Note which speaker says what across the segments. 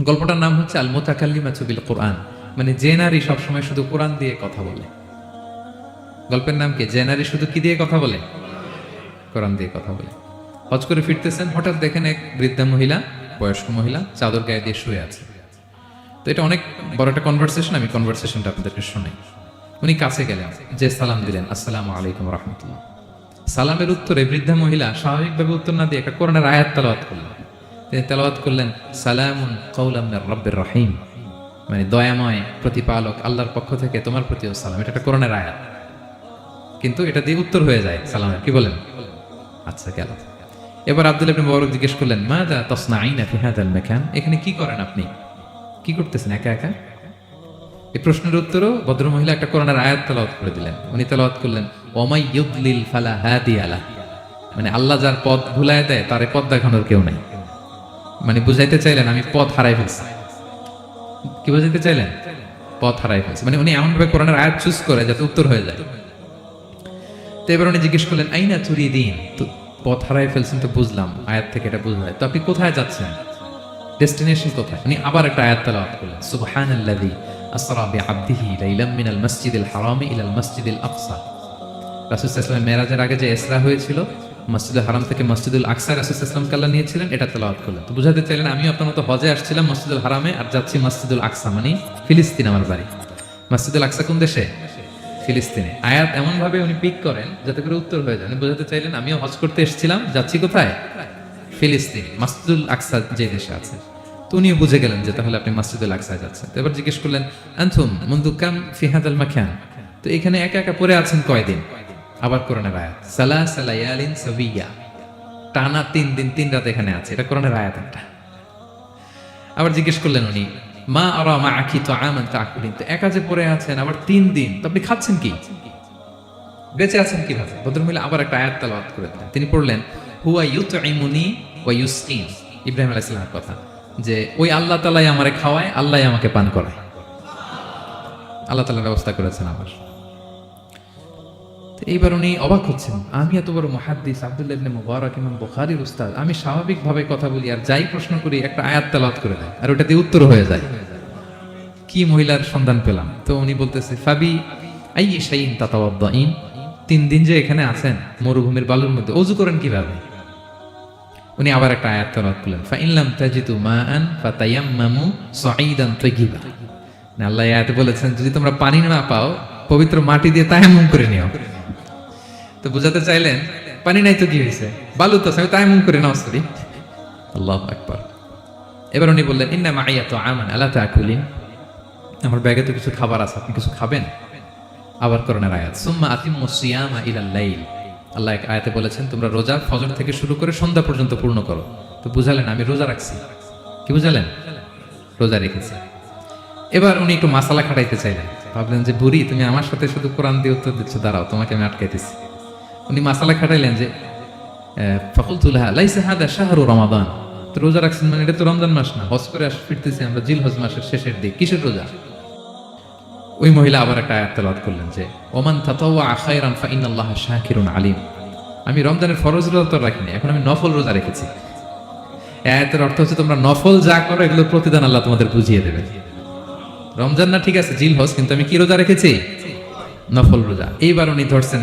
Speaker 1: গল্পটার নাম হচ্ছে আল মোতাকাল্লিমা চুবিল কোরআন। মানে যে নারী সবসময় শুধু কোরআন দিয়ে কথা বলে। গল্পের নাম কি? যে নারী শুধু কি দিয়ে কথা বলে? কোরআন দিয়ে কথা বলে। হজ করে ফিরতেছেন, হঠাৎ দেখেন এক বৃদ্ধা মহিলা, বয়স্ক মহিলা, চাদর গায়ে দিয়ে শুয়ে আছে। তো এটা অনেক বড় একটা কনভারসেশন আমি কনভারসেশনটা আপনাদেরকে শোনাই। উনি কাছে গেলেন, যে সালাম দিলেন, আসসালাম আলাইকুম রহমতুল্লাহ। সালামের উত্তরে বৃদ্ধা মহিলা স্বাভাবিকভাবে উত্তর না দিয়ে একটা কোরআনের আয়াত তালাওয়াত করলেন। তিনি তেলাওয়াত করলেন, সালামুন কৌলাম রব্বের রহিম। মানে দয়াময় প্রতিপালক, আল্লাহর পক্ষ থেকে তোমার প্রতিও সালাম। এটা একটা কোরআনের আয়াত। কিন্তু এটা দিয়ে উত্তর হয়ে যায় সালামের। কি বলেন? আচ্ছা গেল। এবার আব্দুল ইবনে মুবারক জিজ্ঞেস করলেন মা দা তাসনাঈনা ফি হাদাল মাকান? এখানে কি করেন আপনি? কি করতেছেন, একা একা? এই প্রশ্নের উত্তরও ভদ্র মহিলা একটা করোনার আয়াত তেলাওয়াত করে দিলেন। উনি তেলাওয়াত করলেন, ওমাই ইউদলিল ফালা হাদি আলা মানে আল্লাহ যার পথ ভুলায় দেয়, তারে পথ দেখানোর কেউ নাই। মানে বুঝাইতে চাইলেন, আমি পথ হারাই ফেলছি। কি বুঝাইতে চাইলেন? পথ হারাই ফেলছি। মানে উনি এমনভাবে কোরআনের আয়াত চুজ করে যাতে উত্তর হয়ে যায়। তো এবার উনি জিজ্ঞেস করলেন এই আইনা চুরি দিন তো পথ হারাই ফেলছেন তো বুঝলাম, আয়াত থেকে এটা বুঝা যায়। তো আপনি কোথায় যাচ্ছেন? ডেস্টিনেশন কোথায়? উনি আবার একটা আয়াত তেলাওয়াত করলেন, সুবহানাল্লাযী আসরা বিআবদিহি লাইলাম মিনাল মাসজিদিল হারামি ইলাল মাসজিদিল আকসা। রাসূল সাল্লাল্লাহু মেরাজের আগে যে ইসরা হয়েছিল মসজিদুল হারাম থেকে মসজিদুল আকসা রাসূল সাল্লাল্লাহু কাল্লা নিয়েছিলেন, এটা তেলাওয়াত করলেন। তো বুঝাতে চাইলেন, আমিও আপনার মতো হজে আসছিলাম মসজিদুল হারামে আর যাচ্ছি মসজিদুল আকসা মানে ফিলিস্তিন আমার বাড়ি। মসজিদুল আকসা কোন দেশে? ফিলিস্তিনে। আয়াত এমন ভাবে উনি পিক করেন, যাতে করে উত্তর হয়ে যায়। বোঝাতে চাইলেন, আমিও হজ করতে এসেছিলাম, যাচ্ছি কোথায়? ফিলিস্তিন, মাসজিদুল আকসা যে দেশে আছে। তো উনিও বুঝে গেলেন যে তাহলে আপনি মাসজিদুল আকসায় যাচ্ছেন। তো এবার জিজ্ঞেস করলেন আনথুম মুন্দু কাম ফিহাদ আল মাখান তো এখানে একা একা পড়ে আছেন কয়দিন? আবার কোরআনের আয়াত। সালা সালায়ালিন সাবিয়া টানা তিন দিন, তিন রাত এখানে আছে। এটা কোরআনের আয়াত একটা। আবার জিজ্ঞেস করলেন উনি, মা আর মা আখি তো আমান তা আকুলিন তো একা যে পড়ে আছেন, আবার তিন দিন, তো আপনি খাচ্ছেন কি? বেঁচে আছেন কীভাবে? ভদ্রমহিলা আবার একটা আয়াত তালাওয়াত করে দিলেন। তিনি পড়লেন, হুয়া ইউত ইমুনি ওয়া ইউসকিন। ইব্রাহিম আলাইহিস কথা, যে ওই আল্লাহ তালাই আমারে খাওয়ায়, আল্লাহ আমাকে পান করায়। আল্লাহ তালা ব্যবস্থা করেছেন আমার এইবার উনি অবাক হচ্ছেন। আমি এত বড় মহাদ্দিস আব্দুল্লাহ ইবনে মুবারক, ইমাম বুখারীর উস্তাদ। আমি স্বাভাবিকভাবে কথা বলি আর যাই প্রশ্ন করি, একটা আয়াত তেলাওয়াত করে দেয় আর ওটা দিয়ে উত্তর হয়ে যায়। কি মহিলার সন্ধান পেলাম? তো উনি বলতেছে, ফাবি আই তিন দিন যে এখানে আছেন, মরুভূমির বালুর মধ্যে, অজু করেন কীভাবে? উনি আবার একটা আয়াত তেলাওয়াত করলেন ফাইনলাম তাজিতু মাআন ফাতায়াম্মামু সাঈদান তাইয়িবা। না আল্লাহ আয়াতে বলেছেন, যদি তোমরা পানি না পাও, পবিত্র মাটি দিয়ে তায়াম্মুম করে নিও। তো বুঝাতে চাইলেন পানি নাই তো কি হয়েছে বালু তো আমি তায়াম্মুম করে নাও সরি আল্লাহু আকবার। এবার উনি বললেন ইন্না মাইয়া তো আমান আলা তাকুলিন? আমার ব্যাগে তো কিছু খাবার আছে আপনি কিছু খাবেন? আবার করোনার আয়াত সুম্মা আতিম্মু সিয়ামা লাইল। আল্লাহ এক আয়াতে বলেছেন তোমরা রোজা ফজর থেকে শুরু করে সন্ধ্যা পর্যন্ত পূর্ণ করো। তো বুঝালেন আমি রোজা রাখছি। কি বুঝালেন? রোজা রেখেছি। এবার উনি একটু মাসালা খাটাইতে চাইলেন। ভাবলেন যে বুড়ি তুমি আমার সাথে শুধু কোরআন দিয়ে উত্তর দিচ্ছ দাঁড়াও তোমাকে আমি আটকাইতেছি। উনি মাসালা খাটাইলেন যে ফকুলতুল্লাহ লাইসে হাদা শাহরু রমাদান। তো রোজা রাখছেন মানে এটা তো রমজান মাস না, হজ করে আস, ফিরতেছি আমরা জিল হজ মাসের শেষের দিক। কিসের রোজা? ওই মহিলা আবার একটা আয়াত তেলাওয়াত করলেন যে, ওমান তাতাওয়া খায়রান ফা ইন্নাল্লাহ শাকিরুন আলিম। আমি রমজানের ফরজ রোজা তো রাখিনি, এখন আমি নফল রোজা রেখেছি। আয়াতের অর্থ হচ্ছে তোমরা নফল যা করো, এগুলোর প্রতিদান আল্লাহ তোমাদের বুঝিয়ে দেবে রমজান না ঠিক আছে জিল হজ কিন্তু আমি কি রোজা রেখেছি? নফল রোজা। এইবার উনি ধরছেন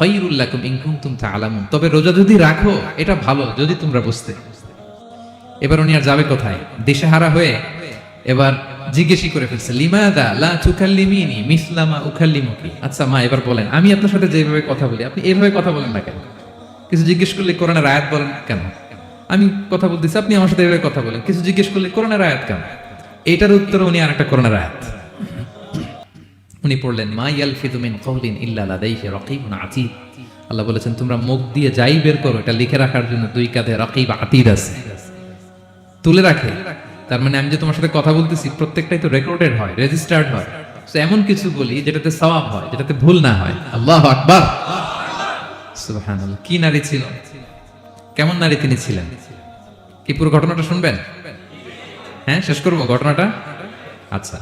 Speaker 1: খাইরুল লাকুম ইন কুনতুম তাআলামুন। তবে রোজা যদি রাখো, এটা ভালো, যদি তোমরা বুঝতে। এবার উনি আর যাবে কোথায়? দিশেহারা হয়ে এবার জিজ্ঞেসই করে ফেলছে, লিমাদা লা আচ্ছা মা, এবার বলেন, আমি আপনার সাথে যেভাবে কথা বলি, আপনি এইভাবে কথা বলেন না কেন? কিছু জিজ্ঞেস করলে কোরআনের আয়াত বলেন কেন? আমি কথা বলতেছি, আপনি আমার সাথে এভাবে কথা বলেন, কিছু জিজ্ঞেস করলে কোরআনের আয়াত কেন? এটার উত্তর উনি আর একটা কোরআনের আয়াত। উনি পড়লেন, মা ইয়ালফিদু মিন কওলিন ইল্লা লাদাইহি রাকিবুন আতীদ। আল্লাহ বলেছেন, তোমরা মুখ দিয়ে যাই বের করো, এটা লিখে রাখার জন্য দুই কাঁধে রাকিব আতীদ আছে। তুলে রাখে। তার মানে আমি যে তোমার সাথে কথা বলতেছি, প্রত্যেকটাই তো রেকর্ডেড হয়, রেজিস্টার্ড হয়। তো এমন কিছু বলি, যেটাতে সওয়াব হয়, যেটাতে ভুল না হয়। আল্লাহ আকবার। সুবহানাল্লাহ, কি নারী ছিল? কেমন নারী তিনি ছিলেন? কি পুরো ঘটনাটা শুনবেন? হ্যাঁ শেষ করব ঘটনাটা? আচ্ছা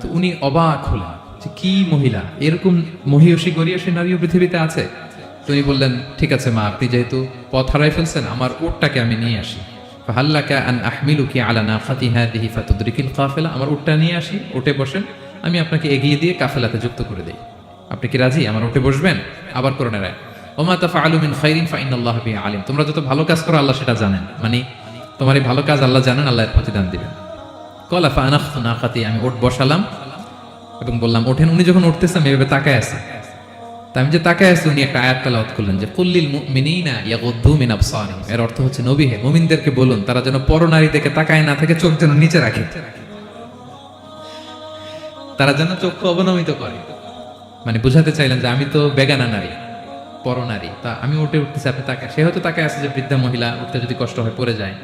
Speaker 1: তো উনি অবাক হলেন। যে কি মহিলা? এরকম মহিয়সী গরিয়সী নারীও পৃথিবীতে আছে? তো উনি বললেন, ঠিক আছে মা, আপনি যেহেতু পথ হারাই ফেলছেন, আমার উটটাকে আমি নিয়ে আসি। ফাহাল্লাকা আন আহমিলুকি আলা নাফাতি হাদিহি ফাতুদরিকিল কাফেলা। আমার উটটা নিয়ে আসি, উঠে বসেন, আমি আপনাকে এগিয়ে দিয়ে কাফেলাতে যুক্ত করে দেই। আপনি কি রাজি? আমার উঠে বসবেন? আবার করোনা রায়। ওমা তাফআলু মিন খাইরিন ফাইনাল্লাহ বিহি আলিম। তোমরা যত ভালো কাজ করো, আল্লাহ সেটা জানেন। মানে তোমার এই ভালো কাজ আল্লাহ জানেন, আল্লাহ প্রতিদান দিবেন। কলা ফানাখতু নাকাতি আমি ওট বসালাম এবং বললাম, ওঠেন। উনি যখন উঠতেছে, আমি এভাবে তাকায় আছে। তা আমি যে তাকায় আছি, উনি একটা আয়াত তেলাওয়াত করলেন যে কুল্লিল মুমিনিনা ইয়াগুদ্দু মিন আবসারিহিম। এর অর্থ হচ্ছে, নবী হে, মুমিনদেরকে বলুন, তারা যেন পরনারী দেখে তাকায় না থাকে, চোখ যেন নিচে রাখে। তারা যেন চক্ষু অবনমিত করে। মানে বুঝাতে চাইলেন যে, আমি তো বেগানা নারী পরনারী তা আমি উঠে উঠতেছি, আপনি তাকায়, সে হয়তো তাকায় আছে যে, বৃদ্ধা মহিলা, উঠতে যদি কষ্ট হয়, পড়ে যায়।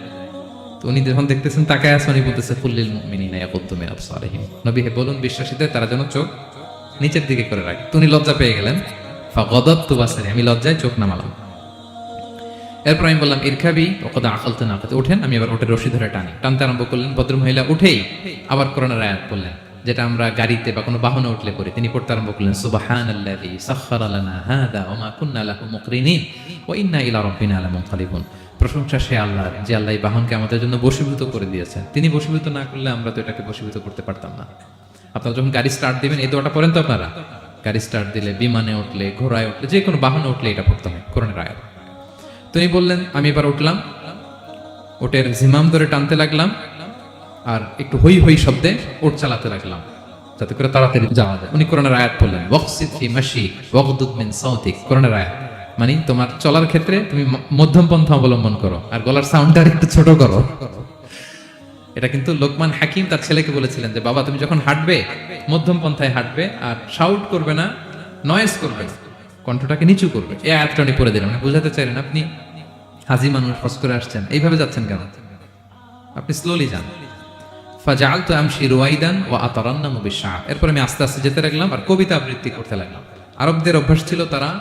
Speaker 1: তো উনি যখন দেখতেছেন, তাকায় আছে, উনি বলতেছে ফুল্লিল মুমিনিনা ইয়াগুদ্দু মিন আবসারিহিম নবী হে বলুন, বিশ্বাসীদের তারা যেন চোখ নিচের দিকে করে রাখে। তো উনি লজ্জা পেয়ে গেলেন। ফাগদাত্তু বাসারি, আমি লজ্জায় চোখ নামালাম। এরপর আমি বললাম ইরখাবি ওকদা আকালতে না ওঠেন, আমি আবার ওঠে রশি ধরে টানি। টানতে আরম্ভ করলেন ভদ্র মহিলা উঠেই আবার করোনার আয়াত বললেন যেটা আমরা গাড়িতে বা কোনো বাহনে উঠলে করি তিনি পড়তে আরম্ভ করলেন সুবাহান আল্লাযী সাখখারা লানা হাদা ওয়া মা কুন্না লাহু মুকরিনিন ওয়া ইন্না ইলা রাব্বিনা লামুনকালিবুন প্রশংসা সে আল্লাহর, যে আল্লাহ এই বাহনকে আমাদের জন্য বশীভূত করে দিয়েছেন। তিনি বসীভূত না করলে আমরা তো এটাকে বশীভূত করতে পারতাম না। আপনারা যখন গাড়ি স্টার্ট দিবেন, এই দোয়াটা পড়েন তো আপনারা? গাড়ি স্টার্ট দিলে, বিমানে উঠলে, ঘোড়ায় উঠলে, যে কোনো বাহনে উঠলে এটা পড়তে হয়, কোরআনের আয়াত। তিনি বললেন, আমি এবার উঠলাম, ওটের জিমাম ধরে টানতে লাগলাম, আর একটু হই হই শব্দে ওট চালাতে লাগলাম, যাতে করে তাড়াতাড়ি যাওয়া যায়। উনি কোরআনের আয়াত বললেন ওয়াকসিদ ফি মাশি ওয়াকদুদ মিন আয়াত। মানে তোমার চলার ক্ষেত্রে তুমি মধ্যম পন্থা অবলম্বন করো। আর গলার সাউন্ডটা একটু ছোট করো। এটা কিন্তু লোকমান হাকিম তার ছেলেকে বলেছিলেন যে, বাবা, তুমি যখন হাঁটবে, মধ্যম পন্থায় হাঁটবে আর শাউট করবে না নয়েজ করবে কণ্ঠটাকে নিচু করবে। এই আয়াতটা উনি পড়ে দিলেন। উনি বোঝাতে চাইলেন, আপনি হাজি মানুষ, হজ করে আসছেন, এইভাবে যাচ্ছেন কেন? আপনি স্লোলি যান। ফাজাল তো রুয়াইদান ও আতারান্নামু বিশা এরপর আমি আস্তে আস্তে যেতে লাগলাম আর কবিতা আবৃত্তি করতে লাগলাম। আরবদের অভ্যাস ছিল তারা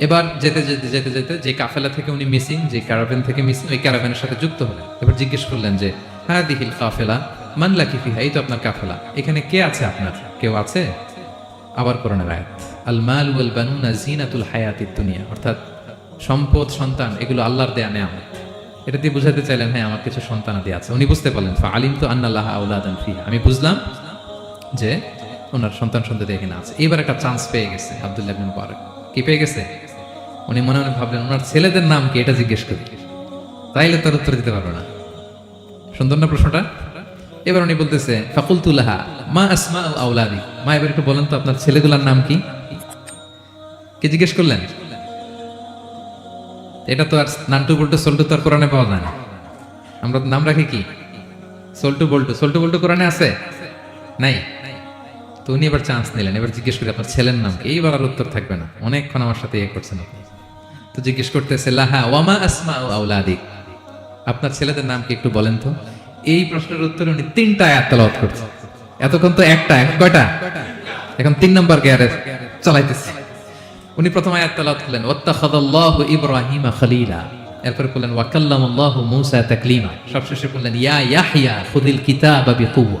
Speaker 1: এবার যেতে যেতে যেতে যেতে যে কাফেলা থেকে উনি মিসিং যে ক্যারাভেন থেকে মিসিং ওই ক্যারাভেনের সাথে যুক্ত হলেন। এবার জিজ্ঞেস করলেন যে হ্যাঁ দিহিল কাফেলা মানলা কি ফিহা? এই তো আপনার কাফেলা। এখানে কে আছে আপনার? কেউ আছে? আবার করোনা আয়াত। আল মাল ওয়াল বানুনা জিনাতুল হায়াতিদ দুনিয়া। অর্থাৎ সম্পদ, সন্তান, এগুলো আল্লাহর দেয়া নেয়ামত। এটা দিয়ে বুঝাতে চাইলেন হ্যাঁ আমার কিছু সন্তানাদি আছে। উনি বুঝতে পারলেন, ফা আলিম তো আন্নাল্লাহ আউলাদান ফিহা। আমি বুঝলাম যে, ওনার সন্তান সন্ততি এখানে আছে। এবার একটা চান্স পেয়ে গেছে, আব্দুল্লাহ ইবনে মুবারক। কি পেয়ে গেছে? উনি মনে মনে ভাবলেন, ওনার ছেলেদের নাম কি? এটা জিজ্ঞেস করি। তাইলে তার উত্তর দিতে পারবে না। সুন্দর না প্রশ্নটা? এবার উনি বলতেছে ফাকুলতুল্লাহা মা আসমা আউলাদি মা, এবার একটু বলেন তো, আপনার ছেলেগুলার নাম কি? কি জিজ্ঞেস করলেন? এটা তো আর নান্টু বল্টু, সল্টু তো আর কোরআনে পাওয়া যায় না। আমরা নাম রাখি কি? সল্টু বল্টু। সল্টু বল্টু কোরআনে আছে? নাই? তো উনি এবার চান্স নিলেন। এবার জিজ্ঞেস করি, আপনার ছেলের নাম এইবার আর উত্তর থাকবে না। অনেকক্ষণ আমার সাথে ইয়ে করছেন আপনি। তো জিজ্ঞেস করতেছে, লাহা, ওয়ামা আসমা আউলাদিক আপনার ছেলেদের নাম কি একটু বলেন তো? এই প্রশ্নের উত্তরে উনি তিনটা আয়াত তেলাওয়াত করছে। এতক্ষণ তো একটা, এখন কয়টা? এখন তিন নম্বর গিয়ারে চালাইতেছে। উনি প্রথম আয়াত তেলাওয়াত করলেন ওয়াত্তাখাদাল্লাহু ইব্রাহিমা খলিলা। এরপর বললেন, ওয়াকাল্লামাল্লাহু মূসা তাকলিমা। সবশেষে বললেন, ইয়া ইয়াহইয়া, খুদিল কিতাবা বিকুওয়া।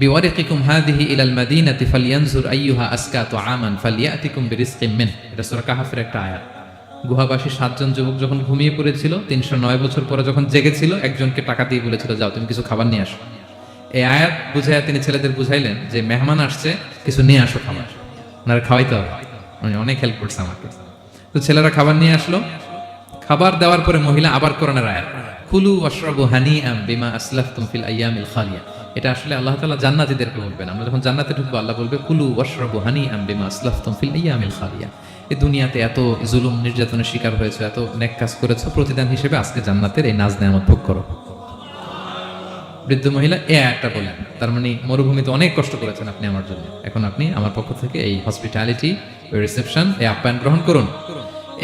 Speaker 1: বিওয়ারিকিকুম হাদিহি ইলাল মাদিনাতি ফালিয়ানজুর আইয়ুহা আসকাতু আমান ফালিয়াতিকুম বিরিজকিম মিন এটা সূরা কাহাফের একটা আয়াত। গুহাবাসী সাতজন যুবক যখন ঘুমিয়ে পড়েছিল, তিনশো নয় বছর পরে যখন জেগেছিল, একজনকে টাকা দিয়ে বলেছিল, যাও, তুমি কিছু খাবার নিয়ে আসো। এই আয়াত বুঝাইয়া তিনি ছেলেদের বুঝাইলেন যে, মেহমান আসছে, কিছু নিয়ে আসো খাবার। ওনারা খাওয়াইতে হবে। উনি অনেক হেল্প করছে আমাকে। তো ছেলেরা খাবার নিয়ে আসলো। খাবার দেওয়ার পরে মহিলা আবার কোরআনের আয়াত, কুলু ওয়াশরাবু হানিআম বিমা আসলাফতুম ফিল আইয়ামিল খালিয়া। এটা আসলে আল্লাহ তাআলা জান্নাতীদেরকে বলবেন। আমরা যখন জান্নাতে ঢুকবো, আল্লাহ বলবে, কুলু ওয়াশরাবু হানিআম বিমা আসলাফতুম ফিল আইয়ামিল খালিয়া। এই দুনিয়াতে এত জুলুম, নির্যাতনের শিকার হয়েছে, এত নেক কাজ করেছ, প্রতিদান হিসেবে আজকে জান্নাতের এই নাজ নেয়ামত ভোগ করো। বৃদ্ধ মহিলা, এ একটা বলেন, তার মানে মরুভূমিতে অনেক কষ্ট করেছেন আপনি আমার জন্য। এখন আপনি আমার পক্ষ থেকে এই হসপিটালিটি ওই রিসেপশন এই আপ্যায়ন গ্রহণ করুন।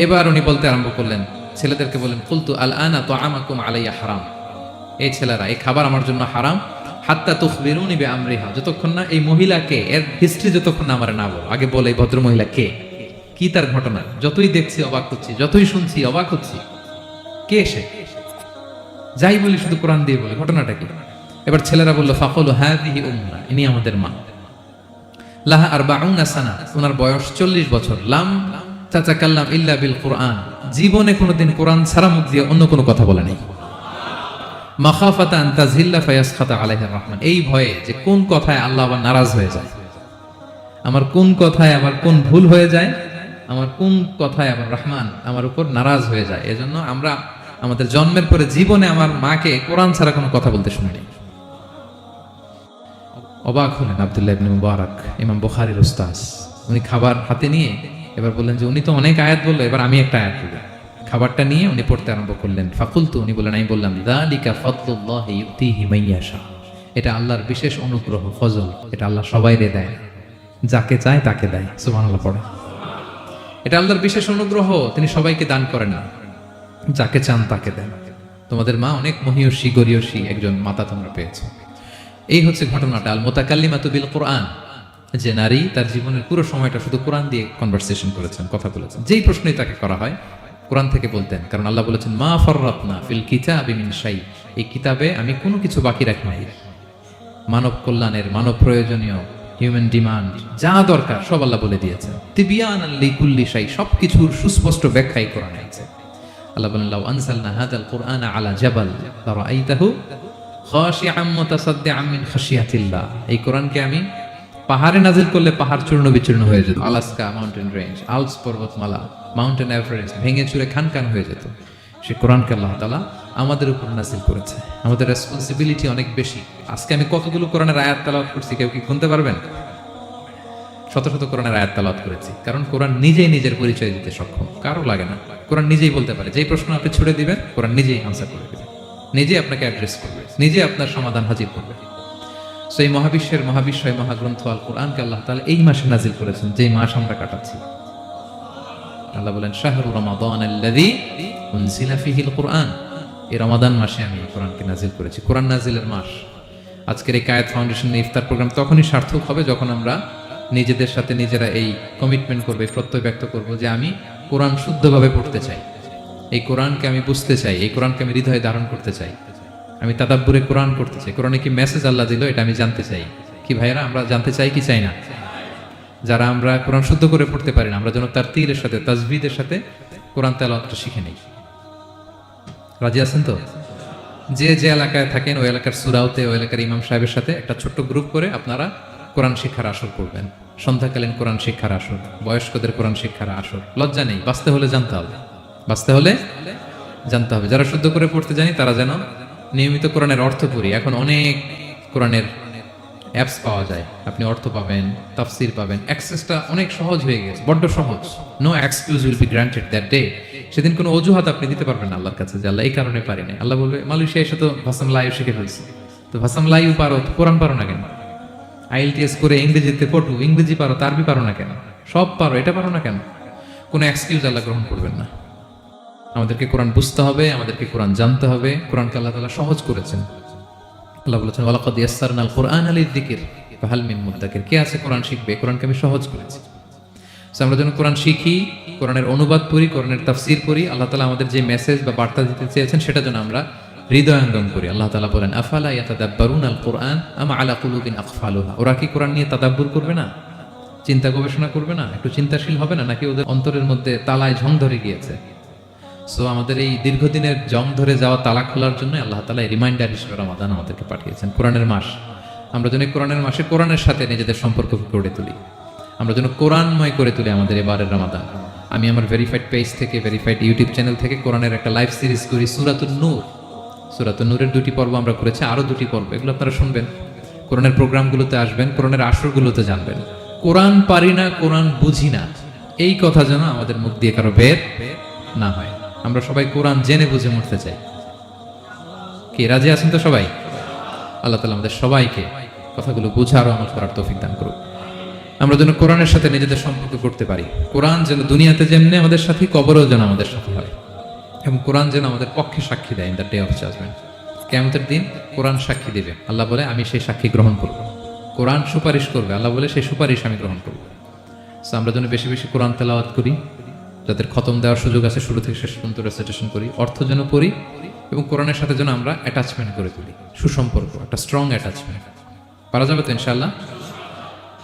Speaker 1: এবার উনি বলতে আরম্ভ করলেন, ছেলেদেরকে বলেন কুলতু আল আনা তো আমাকুম আলাইয়া হারাম। এই ছেলেরা, এই খাবার আমার জন্য হারাম হাত্তা তুখবিরুনি বে আমরিহা যতক্ষণ না এই মহিলাকে, এর হিস্ট্রি যতক্ষণ না আমার না বলো, আগে বলে এই ভদ্র মহিলা কে? কি তার ঘটনা? যতই দেখছি অবাক হচ্ছি, যতই শুনছি অবাক হচ্ছি, কে সে? যাই বলি শুধু কোরআন দিয়ে বলে, ঘটনাটা কি? এবার ছেলেরা বলল ফাফল হ্যাঁ দিহি উম্মা ইনি আমাদের মা। লাহা আর বাউনা সানা ওনার বয়স চল্লিশ বছর। লাম চাচা কাল্লাম ইল্লা বিল কোরআন। জীবনে কোনোদিন কোরআন ছাড়া মুখ দিয়ে অন্য কোনো কথা বলে নেই। মাখাফাতা আন্তাজিল্লা ফায়াস খাতা আলাইহির রহমান। এই ভয়ে যে কোন কথায় আল্লাহ আবার নারাজ হয়ে যায়? আমার কোন কথায় আবার কোন ভুল হয়ে যায়? আমার কোন কথায় আবার রহমান আমার উপর নারাজ হয়ে যায়? এজন্য আমরা আমাদের জন্মের পরে জীবনে আমার মাকে কোরআন ছাড়া কোনো কথা বলতে শুনিনি। অবাক হলেন আবদুল্লাহ ইবনে মুবারক, ইমাম বুখারীর উস্তাজ উনি খাবার হাতে নিয়ে এবার বললেন যে, উনি তো অনেক আয়াত বলল, এবার আমি একটা আয়াত বলব খাবারটা নিয়ে উনি পড়তে আরম্ভ করলেন। ফাকুলতু উনি বললেন, আমি বললাম যালিকা ফাদলুল্লাহ ইউতিহি মাইয়াশা। এটা আল্লাহর বিশেষ অনুগ্রহ, ফজল। এটা আল্লাহ সবাইরে দেয়। যাকে চায় তাকে দেয়। সুবহানাল্লাহ পড়ে এটা আল্লাহর বিশেষ অনুগ্রহ, তিনি সবাইকে দান করে না। যাকে চান তাকে দেন। তোমাদের মা অনেক মহিয়সী, গরিয়সী একজন মাতা তোমরা পেয়েছ। এই হচ্ছে ঘটনাটা আল মোতাকাল্লিমাতু বিল কোরআন। যে নারী তার জীবনের পুরো সময়টা শুধু কোরআন দিয়ে কনভারসেশন করেছেন, কথা বলেছেন। যেই প্রশ্নই তাকে করা হয় কোরআন থেকে বলতেন, কারণ আল্লাহ বলেছেন, মা ফররাতনা ফিল কিতাবি মিন শাই এই কিতাবে আমি কোনো কিছু বাকি রাখি নাই। মানব কল্যাণের, মানব প্রয়োজনীয় হিউম্যান ডিমান্ড যা দরকার, সব আল্লাহ বলে দিয়েছেন। তিবিয়ান আল্লি কুল্লি শাই, সবকিছুর সুস্পষ্ট ব্যাখ্যাই কোরআনে আছে। আল্লাহ বলেন, লাউ আনসালনা হাদাল কুরআনা আলা জাবাল, লারাআইতাহু খাশিআম মুতাসাদ্দিআম মিন খাশিয়াতিল্লাহ এই কোরআনকে আমি পাহাড়ে নাজিল করলে পাহাড় চূর্ণ বিচূর্ণ হয়ে যেত। আলাস্কা মাউন্টেন রেঞ্জ, আলস পর্বতমালা মাউন্টেন এভারেস্ট ভেঙে চুরে খান খান হয়ে যেত। সে কোরআনকে আল্লাহ তালা আমাদের উপর নাজিল করেছে। আমাদের রেসপন্সিবিলিটি অনেক বেশি। আজকে আমি কতগুলো কোরআনের আয়াত তালাওয়াত করছি, কেউ কি গুনতে পারবেন? শত শত কোরআনের আয়াত তালাওয়াত করেছি, কারণ কোরআন নিজেই নিজের পরিচয় দিতে সক্ষম, কারও লাগে না। কোরআন নিজেই বলতে পারে, যেই প্রশ্ন আপনি ছুড়ে দিবেন, কোরআন নিজেই আনসার করে দেবে। নিজে আপনাকে অ্যাড্রেস করবে নিজে আপনার সমাধান হাজির করবে। সেই মহাবিশ্বের মহাবিশ্বয় মহাগ্রন্থ আল কোরআনকে আল্লাহ তাআলা এই মাসে নাজিল করেছেন, যেই মাস আমরা কাটাচ্ছি। আল্লাহ বলেন, শাহরু রমাদান কোরআন। এই রমাদান মাসে আমি কোরআনকে নাজিল করেছি। কোরআন নাজিলের মাস। আজকের এই কায়েত ফাউন্ডেশনের ইফতার প্রোগ্রাম তখনই সার্থক হবে যখন আমরা নিজেদের সাথে নিজেরা এই কমিটমেন্ট করবে প্রত্যয় ব্যক্ত করব যে আমি কোরআন শুদ্ধভাবে পড়তে চাই। এই কোরআনকে আমি বুঝতে চাই, এই কোরআনকে আমি হৃদয়ে ধারণ করতে চাই। আমি তাদাব্বুরে কোরআন করতে চাই। কোরআনে কি মেসেজ আল্লাহ দিল, এটা আমি জানতে চাই। কি ভাইয়েরা, আমরা জানতে চাই কি চাই না? যারা আমরা কোরআন শুদ্ধ করে পড়তে পারি না, আমরা যেন তার তীরের সাথে, তাজবিদের সাথে কোরআন তেলাওয়াতটা শিখে নেই। রাজি আছেন তো? যে যে এলাকায় থাকেন, ওই এলাকার সুরাউতে ওই এলাকার ইমাম সাহেবের সাথে একটা ছোট্ট গ্রুপ করে আপনারা কোরআন শিক্ষার আসর করবেন সন্ধ্যাকালীন কোরআন শিক্ষার আসর, বয়স্কদের কোরআন শিক্ষার আসর। লজ্জা নেই, বাঁচতে হলে জানতে হবে। বাঁচতে হলে জানতে হবে। যারা শুদ্ধ করে পড়তে জানি তারা যেন নিয়মিত কোরআনের অর্থ পড়ি। এখন অনেক কোরআনের অ্যাপস পাওয়া যায়। আপনি অর্থ পাবেন, তাফসির পাবেন অ্যাক্সেসটা অনেক সহজ হয়ে গেছে, বড্ড সহজ। No excuse will be granted that day সেদিন কোনো অজুহাত আপনি দিতে পারবেন না আল্লাহর কাছে যে আল্লাহ এই কারণে পারি না আল্লাহ বলবে, মালয়েশিয়া এসে তো ভাসাম লাইভ শিখে ফেলছে। তো ভাসাম লাইভ পারো তো কোরআন পারো না কেন? আইএলটিএস করে ইংরেজিতে পটু ইংরেজি পারো তো আরবি পারো না কেন? সব পারো, এটা পারো না কেন? কোনো এক্সকিউজ আল্লাহ গ্রহণ করবেন না। আমাদেরকে কোরআন বুঝতে হবে, আমাদেরকে কোরআন জানতে হবে। কোরআনকে আল্লাহ তালা সহজ করেছেন। আল্লাহ বলেছেন ফাহাল মিন কে আছে শিখবে? আমি সহজ করেছি। আমরা শিখি অনুবাদ পড়ি আল্লাহ আমাদের যে মেসেজ বা বার্তা দিতে চেয়েছেন, সেটা যেন আমরা হৃদয়ঙ্গম করি। আল্লাহ তালা বলেন, আফালা আল কোরআন আমা আলা কুলুবিন আকফালুহা? ওরা কি কোরআন নিয়ে তাদাব্বুর করবে না? চিন্তা গবেষণা করবে না? একটু চিন্তাশীল হবে না? নাকি ওদের অন্তরের মধ্যে তালায় ঝং ধরে গিয়েছে? সো আমাদের এই দীর্ঘদিনের জং ধরে যাওয়া তালা খোলার জন্য আল্লাহ তালা রিমাইন্ডার হিসেবে রমাদান আমাদেরকে পাঠিয়েছেন। কোরআনের মাস। আমরা যেন কোরআনের মাসে কোরআনের সাথে নিজেদের সম্পর্ক গড়ে তুলি। আমরা যেন কোরআনময় করে তুলি আমাদের এবারের রমাদান। আমি আমার ভেরিফাইড পেজ থেকে ভেরিফাইড ইউটিউব চ্যানেল থেকে কোরআনের একটা লাইভ সিরিজ করি, সুরাতুন নূর। সুরাতুন নূরের দুটি পর্ব আমরা করেছি, আরও দুটি পর্ব। এগুলো আপনারা শুনবেন। কোরআনের প্রোগ্রামগুলোতে আসবেন, কোরআনের আসরগুলোতে জানবেন। কোরআন পারি না, কোরআন বুঝি না। এই কথা যেন আমাদের মুখ দিয়ে কারও বের না হয়। আমরা সবাই কোরআন জেনে বুঝে মরতে চাই। কে, রাজি আছেন তো সবাই? আল্লাহ তালা আমাদের সবাইকে কথাগুলো বুঝার আমল করার তৌফিক দান করুক। আমরা যেন কোরআনের সাথে নিজেদের সম্পর্ক করতে পারি। কোরআন যেন দুনিয়াতে যেমনি আমাদের সাথে, কবরও যেন আমাদের সাথে হয়। এবং কোরআন যেন আমাদের পক্ষে সাক্ষী দেয় in the day of judgement কেমতের দিন কোরআন সাক্ষী দেবে। আল্লাহ বলে, আমি সেই সাক্ষী গ্রহণ করব। কোরআন সুপারিশ করবে। আল্লাহ বলে, সেই সুপারিশ আমি গ্রহণ করব। So, আমরা যেন বেশি বেশি কোরআন তেলাওয়াত করি। যাদের খতম দেওয়ার সুযোগ আছে, শুরু থেকে শেষ পর্যন্ত রেসিটেশন করি, অর্থ যেন পড়ি এবং কোরআনের সাথে যেন আমরা অ্যাটাচমেন্ট করে তুলি, সুসম্পর্ক, একটা স্ট্রং অ্যাটাচমেন্ট পারা যাবে তো ইনশাল্লাহ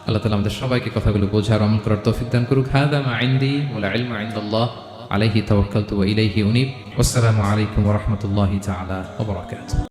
Speaker 1: আল্লাহ তালা আমাদের সবাইকে কথাগুলো বোঝার আমল করার তৌফিক দান করুক। হাদা মা আইন্দি ইলাইহি উনীব। ওয়াসসালামু আলাইকুম ওয়া রাহমাতুল্লাহি তাআলা ওয়া বারাকাতুহু।